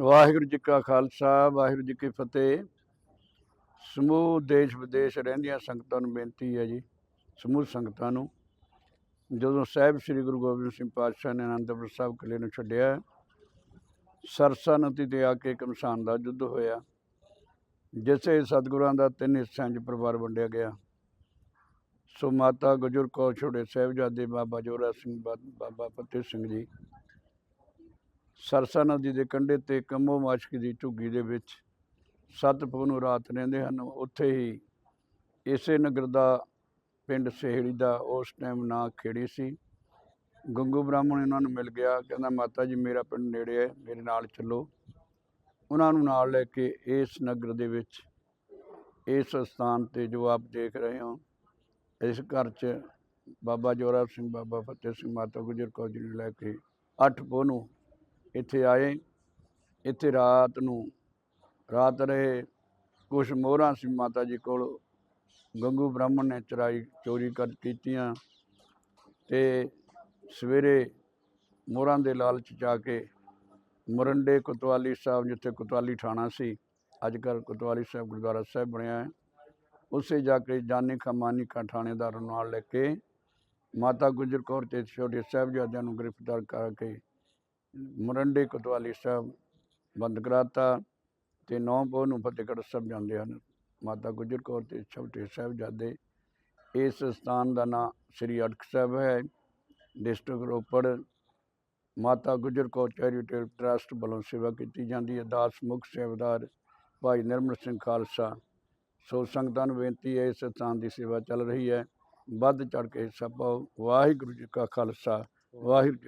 ਵਾਹਿਗੁਰੂ ਜੀ ਕਾ ਖਾਲਸਾ, ਵਾਹਿਗੁਰੂ ਜੀ ਕੀ ਫਤਿਹ। ਸਮੂਹ ਦੇਸ਼ ਵਿਦੇਸ਼ ਰਹਿੰਦੀਆਂ ਸੰਗਤਾਂ ਨੂੰ ਬੇਨਤੀ ਹੈ ਜੀ, ਸਮੂਹ ਸੰਗਤਾਂ ਨੂੰ। ਜਦੋਂ ਸਾਹਿਬ ਸ੍ਰੀ ਗੁਰੂ ਗੋਬਿੰਦ ਸਿੰਘ ਪਾਤਸ਼ਾਹ ਨੇ ਅਨੰਦਪੁਰ ਸਾਹਿਬ ਕਿਲੇ ਨੂੰ ਛੱਡਿਆ, ਸਰਸਾ ਨਦੀ ਤੇ ਆ ਕੇ ਕਮਸਾਨ ਦਾ ਯੁੱਧ ਹੋਇਆ, ਜਿਸੇ ਸਤਿਗੁਰਾਂ ਦਾ ਤਿੰਨ ਹਿੱਸਿਆਂ 'ਚ ਪਰਿਵਾਰ ਵੰਡਿਆ ਗਿਆ। ਸੋ ਮਾਤਾ ਗੁਜਰ ਕੌਰ ਛੋੜੇ ਸਾਹਿਬਜ਼ਾਦੇ ਬਾਬਾ ਜੋਰਾ ਸਿੰਘ ਬਾ- ਬਾਬਾ ਫਤਿਹ ਸਿੰਘ ਜੀ ਸਰਸਾ ਨਦੀ ਦੇ ਕੰਢੇ ਤੇ ਕੰਮੋ ਮਾਸ਼ਕ ਦੀ ਝੁੱਗੀ ਦੇ ਵਿੱਚ ਸੱਤ ਪਉ ਨੂੰ ਰਾਤ ਰਹਿੰਦੇ ਹਨ। ਉੱਥੇ ਹੀ ਇਸੇ ਨਗਰ ਦਾ ਪਿੰਡ ਸਹੇੜੀ ਦਾ ਉਸ ਟਾਈਮ ਨਾਂ ਖੇੜੀ ਸੀ। ਗੰਗੂ ਬ੍ਰਾਹਮਣ ਇਹਨਾਂ ਨੂੰ ਮਿਲ ਗਿਆ, ਕਹਿੰਦਾ, ਮਾਤਾ ਜੀ, ਮੇਰਾ ਪਿੰਡ ਨੇੜੇ ਹੈ, ਮੇਰੇ ਨਾਲ ਚੱਲੋ। ਉਹਨਾਂ ਨੂੰ ਨਾਲ ਲੈ ਕੇ ਇਸ ਨਗਰ ਦੇ ਵਿੱਚ ਇਸ ਸਥਾਨ ਤੇ ਜੋ ਆਪ ਦੇਖ ਰਹੇ ਹੋ, ਇਸ ਘਰ 'ਚ ਬਾਬਾ ਜੋਰਾ ਸਿੰਘ, ਬਾਬਾ ਫਤਿਹ ਸਿੰਘ, ਮਾਤਾ ਗੁਜਰ ਕੌਰ ਜੀ ਨੂੰ ਲੈ ਕੇ ਅੱਠ ਪੋਹ ਨੂੰ ਇੱਥੇ ਆਏ, ਇੱਥੇ ਰਾਤ ਨੂੰ, ਰਾਤ ਰਹੇ, ਕੁਛ ਮੋਹਰਾਂ ਸੀ ਮਾਤਾ ਜੀ ਕੋਲ, ਗੰਗੂ ਬ੍ਰਾਹਮਣ ਨੇ ਚਰਾਈ ਚੋਰੀ ਕਰ ਕੀਤੀਆਂ ਤੇ ਸਵੇਰੇ ਮੋਹਰਾਂ ਦੇ ਲਾਲਚ ਜਾ ਕੇ ਮੁਰੰਡੇ ਕੋਤਵਾਲੀ ਸਾਹਿਬ, ਜਿੱਥੇ ਕੋਤਵਾਲੀ ਥਾਣਾ ਸੀ, ਅੱਜ ਕੱਲ੍ਹ ਕੋਤਵਾਲੀ ਸਾਹਿਬ ਗੁਰਦੁਆਰਾ ਸਾਹਿਬ ਬਣਿਆ ਹੈ ਉਸੇ ਜਾ ਕੇ ਜਾਨੀ ਖਮਾਨੀ ਕਾ ਥਾਣੇਦਾਰ ਨੂੰ ਨਾਲ ਲੈ ਕੇ ਮਾਤਾ ਗੁਜਰ ਕੌਰ ਤੇ ਛੋਟੇ ਸਾਹਿਬਜ਼ਾਦਿਆਂ ਨੂੰ ਗ੍ਰਿਫਤਾਰ ਕਰਕੇ ਮੁਰੰਡੇ ਕੋਤਵਾਲੀ ਸਾਹਿਬ ਬੰਦ ਕਰਾਤਾ ਤੇ ਨੌ ਪੋਹ ਨੂੰ ਫਤਿਹਗੜ੍ਹ ਸਾਹਿਬ ਜਾਂਦੇ ਹਨ। ਮਾਤਾ ਗੁਜਰ ਕੌਰ ਤੇ ਛੋਟੇ ਸਾਹਿਬਜ਼ਾਦੇ, ਇਸ ਸਥਾਨ ਦਾ ਨਾਂ ਸ੍ਰੀ ਅਟਕ ਸਾਹਿਬ ਹੈ। ਡਿਸਟ੍ਰਿਕਟ ਰੋਪੜ, ਮਾਤਾ ਗੁਜਰ ਕੌਰ ਚੈਰੀਟੇਬਲ ਟਰਸਟ ਵੱਲੋਂ ਸੇਵਾ ਕੀਤੀ ਜਾਂਦੀ ਹੈ। ਦਾਸ ਮੁਖ ਸੇਵਾਦਾਰ ਭਾਈ ਨਿਰਮਲ ਸਿੰਘ ਖਾਲਸਾ, ਸੋ ਸੰਗਤਾਂ ਨੂੰ ਬੇਨਤੀ ਹੈ, ਇਸ ਸਥਾਨ ਦੀ ਸੇਵਾ ਚੱਲ ਰਹੀ ਹੈ। ਵੱਧ ਚੜ ਕੇ ਹਿੱਸਾ ਪਾਓ ਵਾਹਿਗੁਰੂ ਜੀ ਕਾ ਖਾਲਸਾ, ਵਾਹਿਗੁਰੂ ਜੀ